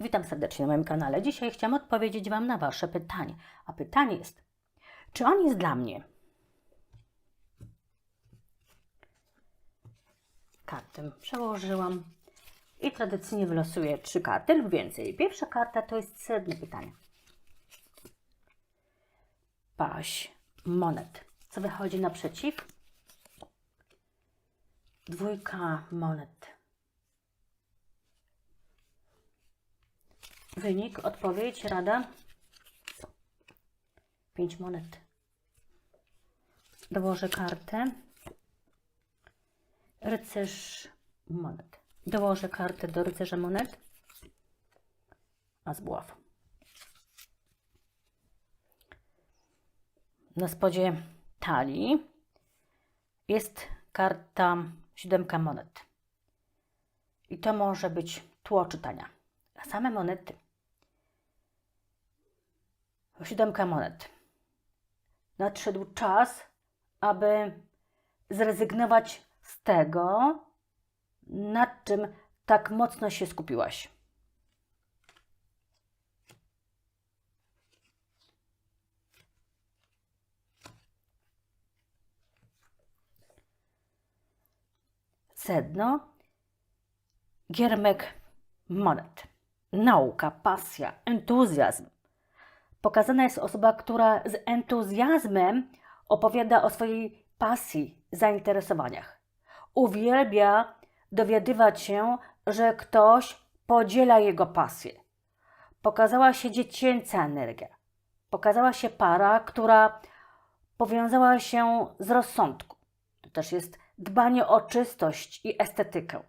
Witam serdecznie na moim kanale. Dzisiaj chciałam odpowiedzieć Wam na Wasze pytanie. A pytanie jest, czy on jest dla mnie? Kartę przełożyłam i tradycyjnie wylosuję trzy karty lub więcej. Pierwsza karta to jest sedno pytania. Paź monet. Co wychodzi naprzeciw? Dwójka monet. Wynik, odpowiedź, rada. Pięć monet. Dołożę kartę. Rycerz monet. Dołożę kartę do rycerza monet. A z buław. Na spodzie talii jest karta siódemka monet. I to może być tło czytania. A same monety. Siódemka monet. Nadszedł czas, aby zrezygnować z tego, nad czym tak mocno się skupiłaś. Sedno, giermek monet. Nauka, pasja, entuzjazm. Pokazana jest osoba, która z entuzjazmem opowiada o swojej pasji, zainteresowaniach. Uwielbia dowiadywać się, że ktoś podziela jego pasję. Pokazała się dziecięca energia. Pokazała się para, która powiązała się z rozsądku. To też jest dbanie o czystość i estetykę.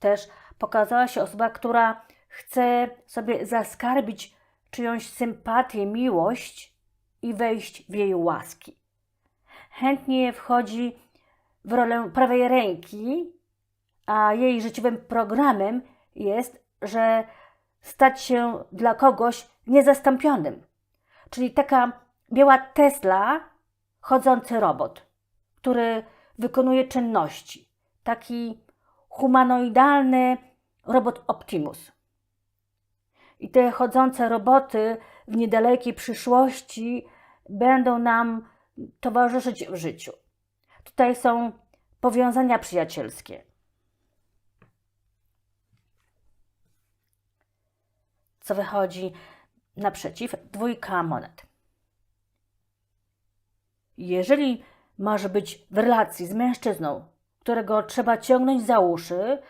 Też pokazała się osoba, która chce sobie zaskarbić czyjąś sympatię, miłość i wejść w jej łaski. Chętnie wchodzi w rolę prawej ręki, a jej życiowym programem jest, że stać się dla kogoś niezastąpionym. Czyli taka biała Tesla, chodzący robot, który wykonuje czynności. Taki humanoidalny robot Optimus. I te chodzące roboty w niedalekiej przyszłości będą nam towarzyszyć w życiu. Tutaj są powiązania przyjacielskie. Co wychodzi naprzeciw? Dwójka monet. Jeżeli masz być w relacji z mężczyzną, którego trzeba ciągnąć za uszy,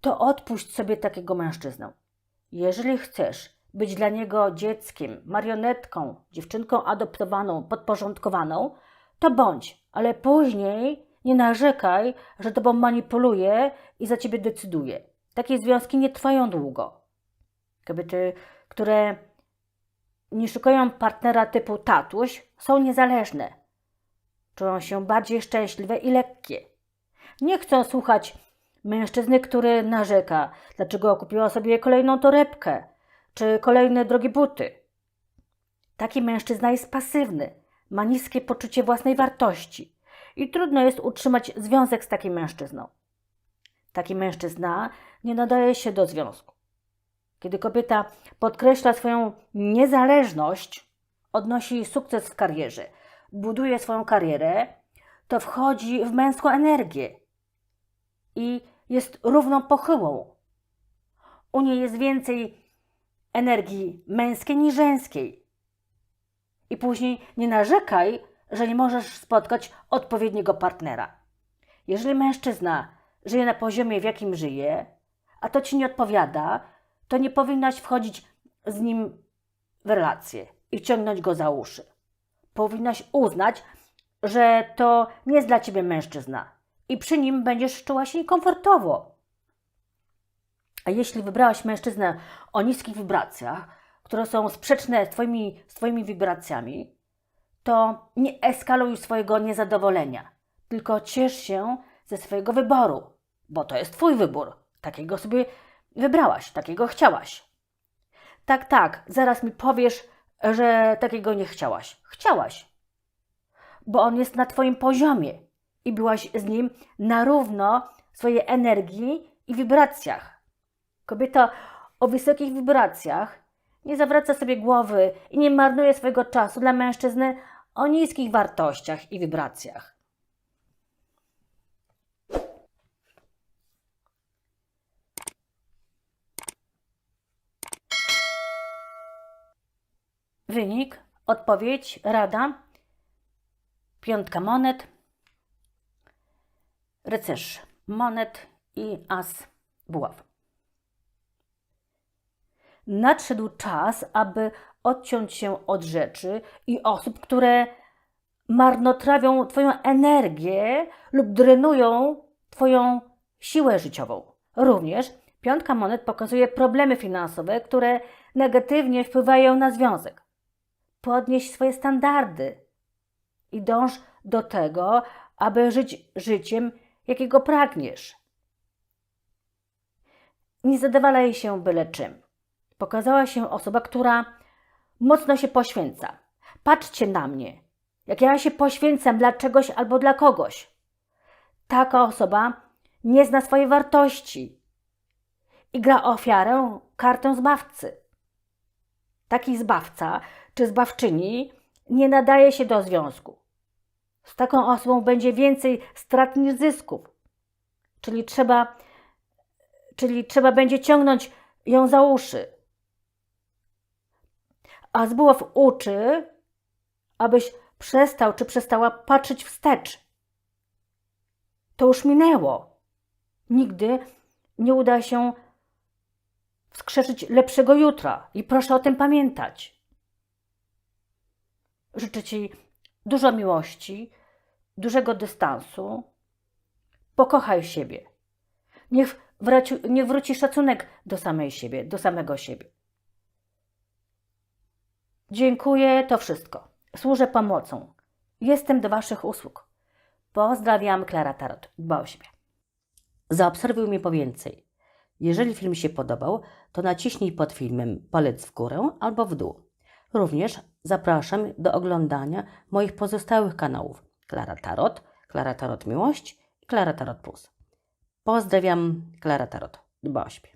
to odpuść sobie takiego mężczyznę. Jeżeli chcesz być dla niego dzieckiem, marionetką, dziewczynką adoptowaną, podporządkowaną, to bądź, ale później nie narzekaj, że tobą manipuluje i za ciebie decyduje. Takie związki nie trwają długo. Kobiety, które nie szukają partnera typu tatuś, są niezależne. Czują się bardziej szczęśliwe i lekkie. Nie chcą słuchać mężczyzny, który narzeka, dlaczego kupiła sobie kolejną torebkę czy kolejne drogie buty. Taki mężczyzna jest pasywny, ma niskie poczucie własnej wartości i trudno jest utrzymać związek z takim mężczyzną. Taki mężczyzna nie nadaje się do związku. Kiedy kobieta podkreśla swoją niezależność, odnosi sukces w karierze, buduje swoją karierę, to wchodzi w męską energię i jest równą pochyłą. U niej jest więcej energii męskiej niż żeńskiej. I później nie narzekaj, że nie możesz spotkać odpowiedniego partnera. Jeżeli mężczyzna żyje na poziomie, w jakim żyje, a to ci nie odpowiada, to nie powinnaś wchodzić z nim w relację i ciągnąć go za uszy. Powinnaś uznać, że to nie jest dla ciebie mężczyzna i przy nim będziesz czuła się komfortowo. A jeśli wybrałaś mężczyznę o niskich wibracjach, które są sprzeczne z twoimi, z twoimi wibracjami, to nie eskaluj swojego niezadowolenia, tylko ciesz się ze swojego wyboru, bo to jest twój wybór. Takiego sobie wybrałaś, takiego chciałaś. Tak, tak, zaraz mi powiesz, że takiego nie chciałaś. Chciałaś, bo on jest na twoim poziomie i byłaś z nim na równo swojej energii i wibracjach. Kobieta o wysokich wibracjach, nie zawraca sobie głowy i nie marnuje swojego czasu dla mężczyzny o niskich wartościach i wibracjach. Wynik, odpowiedź, rada, piątka monet, rycerz monet i as buław. Nadszedł czas, aby odciąć się od rzeczy i osób, które marnotrawią Twoją energię lub drenują Twoją siłę życiową. Również piątka monet pokazuje problemy finansowe, które negatywnie wpływają na związek. Podnieś swoje standardy i dąż do tego, aby żyć życiem, jakiego pragniesz. Nie zadawalaj się byle czym. Pokazała się osoba, która mocno się poświęca. Patrzcie na mnie, jak ja się poświęcam dla czegoś albo dla kogoś. Taka osoba nie zna swojej wartości i gra ofiarę kartę zbawcy. Taki zbawca czy zbawczyni nie nadaje się do związku. Z taką osobą będzie więcej strat niż zysków. Czyli trzeba, czyli trzeba będzie ciągnąć ją za uszy. A Zbuław uczy, abyś przestał czy przestała patrzeć wstecz. To już minęło. Nigdy nie uda się wskrzeszyć lepszego jutra i proszę o tym pamiętać. Życzę Ci dużo miłości, dużego dystansu. Pokochaj siebie. Niech wraci, niech wróci szacunek do samej siebie, do samego siebie. Dziękuję, to wszystko. Służę pomocą. Jestem do Waszych usług. Pozdrawiam, Klara Tarot. Dba o siebie. Zaobserwuj mnie po więcej. Jeżeli film się podobał, to naciśnij pod filmem palec w górę albo w dół. Również zapraszam do oglądania moich pozostałych kanałów Klara Tarot, Klara Tarot Miłość i Klara Tarot Plus. Pozdrawiam, Klara Tarot. Dba o siebie.